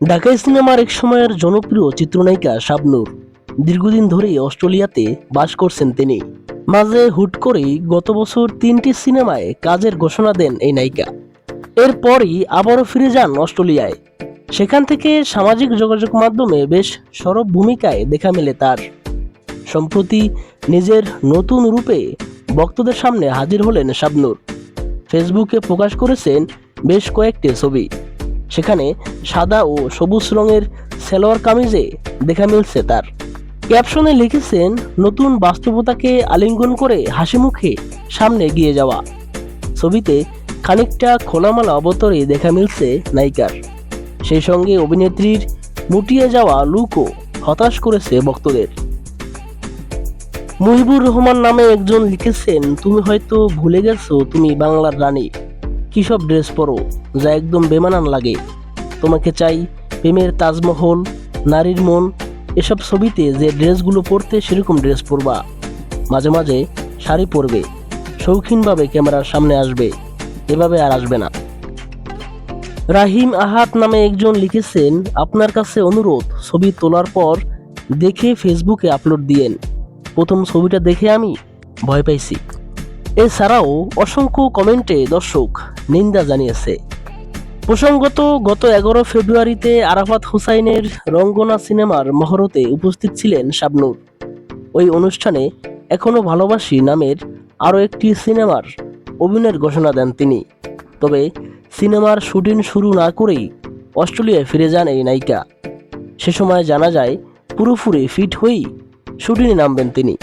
ঢাকাই সিনেমার এক সময়ের জনপ্রিয় চিত্রনায়িকা শাবনূর। দীর্ঘদিন ধরেই অস্ট্রেলিয়াতে বাস করছেন তিনি। মাঝে হুট করেই গত বছর তিনটি সিনেমায় কাজের ঘোষণা দেন এই নায়িকা। এরপরই আবারও ফিরে যান অস্ট্রেলিয়ায়। সেখান থেকে সামাজিক যোগাযোগ মাধ্যমে বেশ সরব ভূমিকায় দেখা মেলে তার। সম্প্রতি নিজের নতুন রূপে ভক্তদের সামনে হাজির হলেন শাবনূর। ফেসবুকে প্রকাশ করেছেন বেশ কয়েকটি ছবি। সেখানে সাদা ও সবুজ রঙের সেলোয়ার কামিজে দেখা মিলছে তার। ক্যাপশনে লিখেছেন, নতুন বাস্তবতাকে আলিঙ্গন করে হাসি মুখে সামনে এগিয়ে যাওয়া। ছবিতে খানিকটা খোলামালা অবতরে দেখা মিলছে নায়িকার। সেই সঙ্গে অভিনেত্রীর মুটিয়ে যাওয়া লুকও হতাশ করেছে ভক্তদের। মুহিবুর রহমান নামে একজন লিখেছেন, তুমি হয়তো ভুলে গেছো, তুমি বাংলার রানী। কী সব ড্রেস পরো, যা একদম বেমানান লাগে। তোমাকে চাই প্রেমের তাজমহল, নারীর মন, এসব ছবিতে যে ড্রেসগুলো পরতে সেরকম ড্রেস পরবা। মাঝে মাঝে শাড়ি পরবে, শৌখিনভাবে ক্যামেরার সামনে আসবে, এভাবে আর আসবে না। রাহিম আহাত নামে একজন লিখেছেন, আপনার কাছে অনুরোধ, ছবি তোলার পর দেখে ফেসবুকে আপলোড দিয়েন। প্রথম ছবিটা দেখে আমি ভয় পাইছি। এছাড়াও অসংখ্য কমেন্টে দর্শক নিন্দা জানিয়েছে। প্রসঙ্গত, গত এগারো ফেব্রুয়ারিতে আরাফাত হুসাইনের রঙ্গনা সিনেমার মহরতে উপস্থিত ছিলেন শাবনূর। ওই অনুষ্ঠানে এখনও ভালোবাসি নামের আরও একটি সিনেমার অভিনয়ের ঘোষণা দেন তিনি। তবে সিনেমার শুটিং শুরু না করেই অস্ট্রেলিয়ায় ফিরে যান এই নায়িকা। সে সময় জানা যায়, পুরোপুরি ফিট হয়েই শুটিংয়ে নামবেন তিনি।